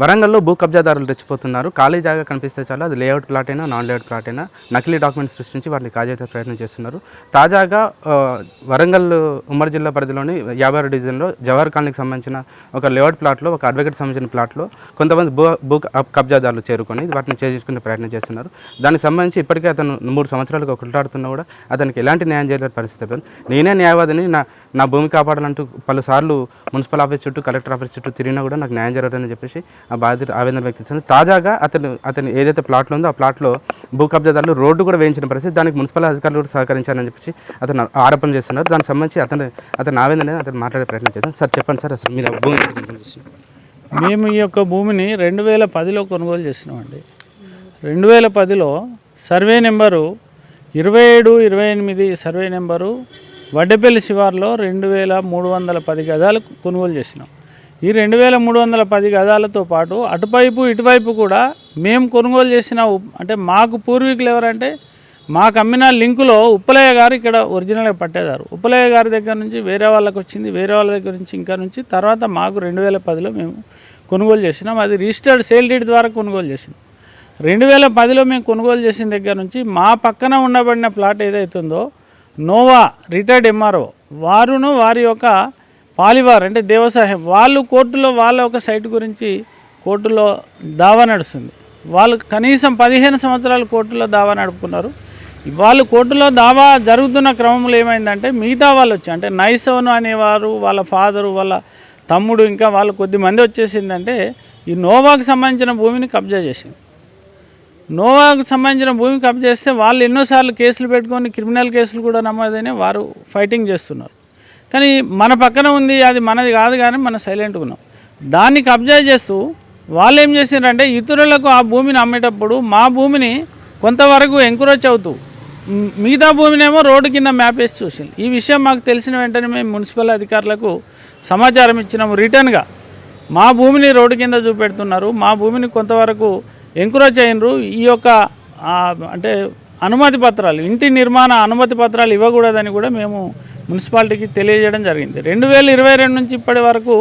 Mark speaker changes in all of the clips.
Speaker 1: వరంగల్లో భూ కబ్జాదారులు రెచ్చిపోతున్నారు. ఖాళీ జాగా కనిపిస్తే చాలు. అది లేఅవుట్ ప్లాట్ అయినా నాన్ లేఅవుట్ ప్లాట్ అయినా నకిలీ డాక్యుమెంట్స్ సృష్టించి వాటిని కాజేసే ప్రయత్నం చేస్తున్నారు. తాజాగా వరంగల్ ఉమ్మడి జిల్లా పరిధిలోని యాభై ఆరు డివిజన్లో జవహర్ కాలనీకి సంబంధించిన ఒక లేఅవుట్ ప్లాట్లో ఒక అడ్వకేట్ సంబంధించిన ప్లాట్లో కొంతమంది భూ భూ కబ్జాదారులు చేరుకొని వాటిని చేసుకునే ప్రయత్నం చేస్తున్నారు. దానికి సంబంధించి ఇప్పటికే అతను మూడు సంవత్సరాలకు ఒకటాడుతున్నా కూడా అతనికి ఎలాంటి న్యాయం చేయలేని పరిస్థితి నేనే న్యాయవాదిని నా నా భూమి కాపాడాలంటూ పలుసార్లు మున్సిపల్ ఆఫీస్ చుట్టూ కలెక్టర్ ఆఫీస్ చుట్టూ తిరిగినా కూడా నాకు న్యాయం జరగదని చెప్పేసి ఆ బాధిత ఆవేదన వ్యక్తిస్తుంది తాజాగా అతను అతను ఏదైతే ప్లాట్లో ఉందో ఆ ప్లాట్లో భూ కబ్జాదారులు రోడ్డు కూడా వేయించిన పరిస్థితి. దానికి మున్సిపల్ అధికారులు కూడా సహకరించారని చెప్పి అతను ఆరోపణ చేస్తున్నారు. దానికి సంబంధించి అతను అతను ఆవేదన అనేది అతను మాట్లాడే ప్రయత్నం చేద్దాం. సార్ చెప్పండి సార్ అసలు మీరు భూమి
Speaker 2: మేము ఈ యొక్క భూమిని రెండు వేల పదిలో కొనుగోలు చేసినామండి. రెండు వేల పదిలో సర్వే నెంబరు ఇరవై ఏడు ఇరవై ఎనిమిది సర్వే నెంబరు వడ్డెపల్లి శివార్లో రెండు వేల మూడు వందల పది గజాలు కొనుగోలు చేసినాం. ఈ రెండు వేల మూడు వందల పది గజాలతో పాటు అటువైపు ఇటువైపు కూడా మేము కొనుగోలు చేసిన అంటే మాకు పూర్వీకులు ఎవరంటే మాకు అమ్మిన లింకులో ఉప్పలయ్య గారు ఇక్కడ ఒరిజినల్గా పట్టేదారు. ఉప్పలయ్య గారి దగ్గర నుంచి వేరే వాళ్ళకి వచ్చింది వేరే వాళ్ళ దగ్గర నుంచి ఇంకా నుంచి తర్వాత మాకు రెండు వేల పదిలో మేము కొనుగోలు చేసినాం. అది రిజిస్టర్డ్ సేల్ డీడ్ ద్వారా కొనుగోలు చేసినాం. రెండు వేల పదిలో మేము కొనుగోలు చేసిన దగ్గర నుంచి మా పక్కన ఉండబడిన ప్లాట్ ఏదైతుందో నోవా రిటైర్డ్ ఎంఆర్ఓ. వారును వారి యొక్క పాలివార్ అంటే దేవసాహెబ్ వాళ్ళు కోర్టులో వాళ్ళ ఒక సైట్ గురించి కోర్టులో దావా నడుస్తుంది. వాళ్ళు కనీసం పదిహేను సంవత్సరాలు కోర్టులో దావా నడుపుకున్నారు. వాళ్ళు కోర్టులో దావా జరుగుతున్న క్రమంలో ఏమైందంటే మిగతా వాళ్ళు వచ్చి అంటే నైసోను అనేవారు వాళ్ళ ఫాదరు వాళ్ళ తమ్ముడు ఇంకా వాళ్ళు కొద్ది మంది వచ్చేసిందంటే ఈ నోవాకు సంబంధించిన భూమిని కబ్జా చేసింది. నోవాకు సంబంధించిన భూమి కబ్జా చేస్తే వాళ్ళు ఎన్నోసార్లు కేసులు పెట్టుకొని క్రిమినల్ కేసులు కూడా నమోదైన వారు ఫైటింగ్ చేస్తున్నారు. కానీ మన పక్కన ఉంది అది మనది కాదు కానీ మనం సైలెంట్గా ఉన్నాం. దాన్ని కబ్జా చేస్తూ వాళ్ళు ఏం చేసిండ్రంటే ఇతరులకు ఆ భూమిని అమ్మేటప్పుడు మా భూమిని కొంతవరకు ఎంకరేజ్ అవుతూ మిగతా భూమినేమో రోడ్డు కింద మ్యాప్ వేసి చూసింది ఈ విషయం మాకు తెలిసిన వెంటనే మేము మున్సిపల్ అధికారులకు సమాచారం ఇచ్చినాము రిటర్న్గా మా భూమిని రోడ్డు కింద చూపెడుతున్నారు మా భూమిని కొంతవరకు ఎంకరేజ్ అయినరు. ఈ యొక్క అంటే అనుమతి పత్రాలు ఇంటి నిర్మాణ అనుమతి పత్రాలు ఇవ్వకూడదని కూడా మేము మున్సిపాలిటీకి తెలియజేయడం జరిగింది. రెండు వేల ఇరవై రెండు నుంచి ఇప్పటి వరకు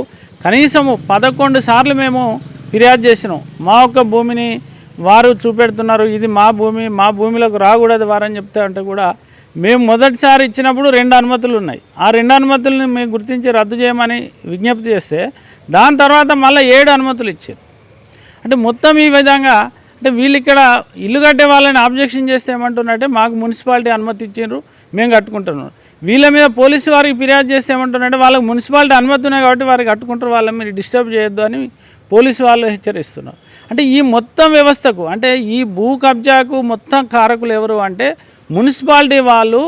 Speaker 2: కనీసము పదకొండు సార్లు మేము ఫిర్యాదు చేసినాం. మా యొక్క భూమిని వారు చూపెడుతున్నారు. ఇది మా భూమి మా భూమిలోకి రాకూడదు వారని చెప్తే అంటే కూడా మేము మొదటిసారి ఇచ్చినప్పుడు రెండు అనుమతులు ఉన్నాయి. ఆ రెండు అనుమతులను మేము గుర్తించి రద్దు చేయమని విజ్ఞప్తి చేస్తే దాని తర్వాత మళ్ళీ ఏడు అనుమతులు ఇచ్చారు. అంటే మొత్తం ఈ విధంగా అంటే వీళ్ళు ఇక్కడ ఇల్లు కట్టే వాళ్ళని ఆబ్జెక్షన్ చేస్తే ఏమంటున్నారంటే మాకు మున్సిపాలిటీ అనుమతి ఇచ్చిండ్రు మేము కట్టుకుంటున్నాం. వీళ్ళ మీద పోలీసు వారికి ఫిర్యాదు చేస్తే ఏమంటారంటే వాళ్ళకి మున్సిపాలిటీ అనుమతి ఉన్నాయి కాబట్టి వారికి కట్టుకుంటారు వాళ్ళని మీరు డిస్టర్బ్ చేయొద్దు అని పోలీసు వాళ్ళు హెచ్చరిస్తున్నారు. అంటే ఈ మొత్తం వ్యవస్థకు అంటే ఈ భూ కబ్జాకు మొత్తం కారకులు ఎవరు అంటే మున్సిపాలిటీ వాళ్ళు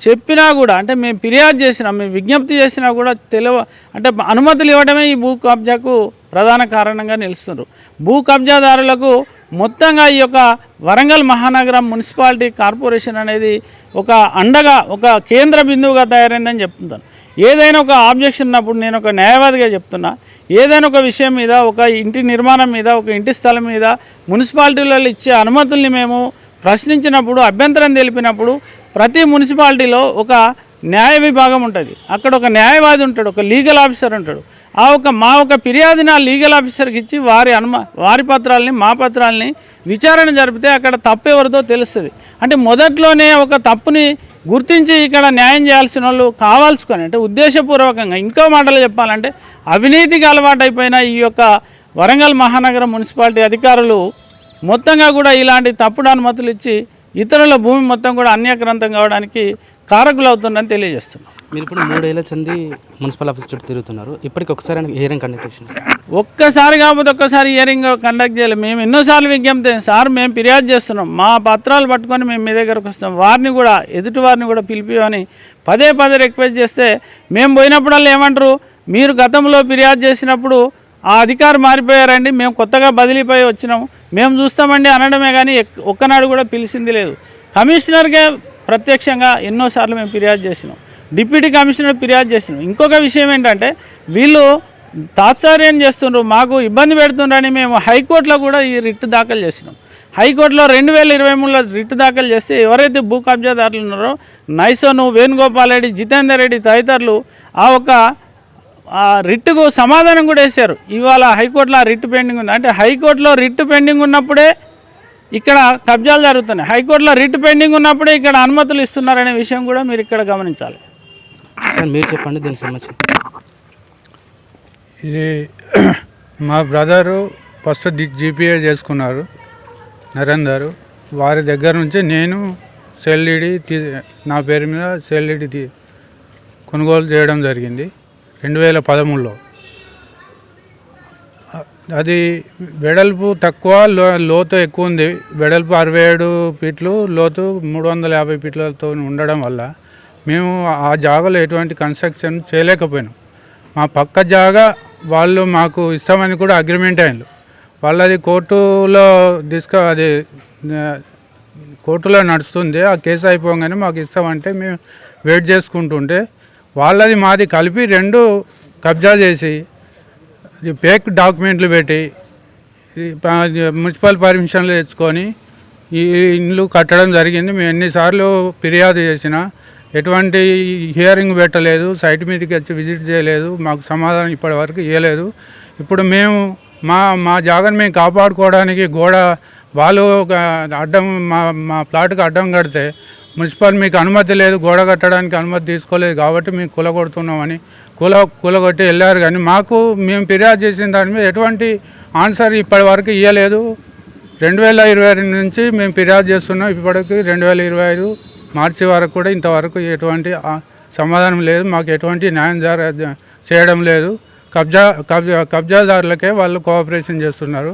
Speaker 2: చెప్పినా కూడా అంటే మేము ఫిర్యాదు చేసినా మేము విజ్ఞప్తి చేసినా కూడా తెలియ అంటే అనుమతులు ఇవ్వడమే ఈ భూ కబ్జాకు ప్రధాన కారణంగా నిలుస్తున్నారు. భూ కబ్జాదారులకు మొత్తంగా ఈ యొక్క వరంగల్ మహానగరం మున్సిపాలిటీ కార్పొరేషన్ అనేది ఒక అండగా ఒక కేంద్ర బిందువుగా తయారైందని చెప్తున్నాను ఏదైనా ఒక ఆబ్జెక్షన్ ఉన్నప్పుడు నేను ఒక న్యాయవాదిగా చెప్తున్నా. ఏదైనా ఒక విషయం మీద ఒక ఇంటి నిర్మాణం మీద ఒక ఇంటి స్థలం మీద మున్సిపాలిటీలలో ఇచ్చే అనుమతుల్ని మేము ప్రశ్నించినప్పుడు అభ్యంతరం తెలిపినప్పుడు ప్రతి మున్సిపాలిటీలో ఒక న్యాయ విభాగం ఉంటుంది. అక్కడ ఒక న్యాయవాది ఉంటాడు ఒక లీగల్ ఆఫీసర్ ఉంటాడు. ఆ ఒక మా ఒక ఫిర్యాదుని ఆ లీగల్ ఆఫీసర్కి ఇచ్చి వారి అనుమ వారి పత్రాలని మా పత్రాలని విచారణ జరిపితే అక్కడ తప్పు ఎవరిదో తెలుస్తుంది. అంటే మొదట్లోనే ఒక తప్పుని గుర్తించి ఇక్కడ న్యాయం చేయాల్సిన వాళ్ళు కావాల్సుకొని అంటే ఉద్దేశపూర్వకంగా ఇంకో మాటలు చెప్పాలంటే అవినీతికి అలవాటైపోయిన ఈ యొక్క వరంగల్ మహానగరం మున్సిపాలిటీ అధికారులు మొత్తంగా కూడా ఇలాంటి తప్పుడు అనుమతులు ఇచ్చి ఇతరుల భూమి మొత్తం కూడా అన్యాక్రాంతం కావడానికి కారకులు అవుతుందని తెలియజేస్తున్నాం.
Speaker 1: మీరు ఇప్పుడు మూడేళ్ళ చంది మున్సిపల్ ఆఫీస్ చుట్టూ తిరుగుతున్నారు. ఇప్పటికి ఒకసారి హియరింగ్ కండక్ట్ చేసినారు
Speaker 2: ఒక్కసారి కాకపోతే ఒక్కసారి హియరింగ్ కండక్ట్ చేయాలి. మేము ఎన్నోసార్లు విజ్ఞప్తి. సార్ మేము ఫిర్యాదు చేస్తున్నాం. మా పత్రాలు పట్టుకొని మేము మీ దగ్గరకు వస్తాం వారిని కూడా ఎదుటి వారిని కూడా పిలిపివని పదే పదే రిక్వెస్ట్ చేస్తే మేము పోయినప్పుడల్లా ఏమంటారు? మీరు గతంలో ఫిర్యాదు చేసినప్పుడు ఆ అధికారి మారిపోయారండి. మేము కొత్తగా బదిలీపోయి వచ్చినాము మేము చూస్తామండి అనడమే కానీ ఒక్కనాడు కూడా పిలిచింది లేదు. కమిషనర్కే ప్రత్యక్షంగా ఎన్నోసార్లు మేము ఫిర్యాదు చేసినాం. డిప్యూటీ కమిషనర్ ఫిర్యాదు చేసినాం. ఇంకొక విషయం ఏంటంటే వీళ్ళు తాత్సార్యం చేస్తుండ్రు మాకు ఇబ్బంది పెడుతుండ్రని మేము హైకోర్టులో కూడా ఈ రిట్ దాఖలు చేసినాం. హైకోర్టులో రెండు వేల ఇరవై మూడులో రిట్ దాఖలు చేస్తే ఎవరైతే భూ కబ్జాదారులు ఉన్నారో నైసోను వేణుగోపాల్ రెడ్డి జితేందర్ రెడ్డి తదితరులు ఆ ఒక ఆ సమాధానం కూడా వేశారు. ఇవాళ హైకోర్టులో ఆ రిట్ పెండింగ్ ఉంది. అంటే హైకోర్టులో రిట్ పెండింగ్ ఉన్నప్పుడే ఇక్కడ కబ్జాలు జరుగుతున్నాయి. హైకోర్టులో రిట్ పెండింగ్ ఉన్నప్పుడే ఇక్కడ అనుమతులు ఇస్తున్నారనే విషయం కూడా మీరు ఇక్కడ గమనించాలి.
Speaker 1: సార్ మీరు చెప్పండి దీనికి సంబంధించి.
Speaker 3: ఇది మా బ్రదరు ఫస్ట్ జీపీఏ చేసుకున్నారు నరేందర్ వారి దగ్గర నుంచి నేను సెల్ఈడి తీ నా పేరు మీద సెల్ఈడి తీ కొనుగోలు చేయడం జరిగింది. రెండు వేల పదమూడులో. అది వెడల్పు తక్కువ లో లోతు ఎక్కువ ఉంది. వెడల్పు అరవై ఏడు ఫీట్లు లోతు మూడు వందల యాభై ఫీట్లతో ఉండడం వల్ల మేము ఆ జాగాలో ఎటువంటి కన్స్ట్రక్షన్ చేయలేకపోయినాం. మా పక్క జాగా వాళ్ళు మాకు ఇస్తామని కూడా అగ్రిమెంట్ అయింది వాళ్ళది కోర్టులో డిస్క అది కోర్టులో నడుస్తుంది. ఆ కేసు అయిపోగానే మాకు ఇస్తామంటే మేము వెయిట్ చేసుకుంటుంటే వాళ్ళది మాది కలిపి రెండు కబ్జా చేసి ఫేక్ డాక్యుమెంట్లు పెట్టి మున్సిపల్ పర్మిషన్లు తెచ్చుకొని ఈ ఇండ్లు కట్టడం జరిగింది. మేము ఎన్నిసార్లు ఫిర్యాదు చేసినా ఎటువంటి హియరింగ్ పెట్టలేదు సైట్ మీదకి వచ్చి విజిట్ చేయలేదు మాకు సమాధానం ఇప్పటి వరకు ఇవ్వలేదు ఇప్పుడు మేము మా మా జాగాను మేము కాపాడుకోవడానికి గోడ వాళ్ళు ఒక అడ్డం మా మా ప్లాట్కి అడ్డం కడితే మున్సిపల్ మీకు అనుమతి లేదు గోడ కట్టడానికి అనుమతి తీసుకోలేదు కాబట్టి మేము కూలగొడుతున్నామని కూల కూలగొట్టి వెళ్ళారు. కానీ మాకు మేము ఫిర్యాదు చేసిన దాని మీద ఎటువంటి ఆన్సర్ ఇప్పటి వరకు ఇవ్వలేదు రెండు వేల ఇరవై రెండు నుంచి మేము ఫిర్యాదు చేస్తున్నాం. ఇప్పటికి రెండు వేల ఇరవై ఐదు మార్చి వరకు కూడా ఇంతవరకు ఎటువంటి సమాధానం లేదు. మాకు ఎటువంటి న్యాయం జర చేయడం లేదు. కబ్జా కబ్జా కబ్జాదారులకే వాళ్ళు కోఆపరేషన్ చేస్తున్నారు.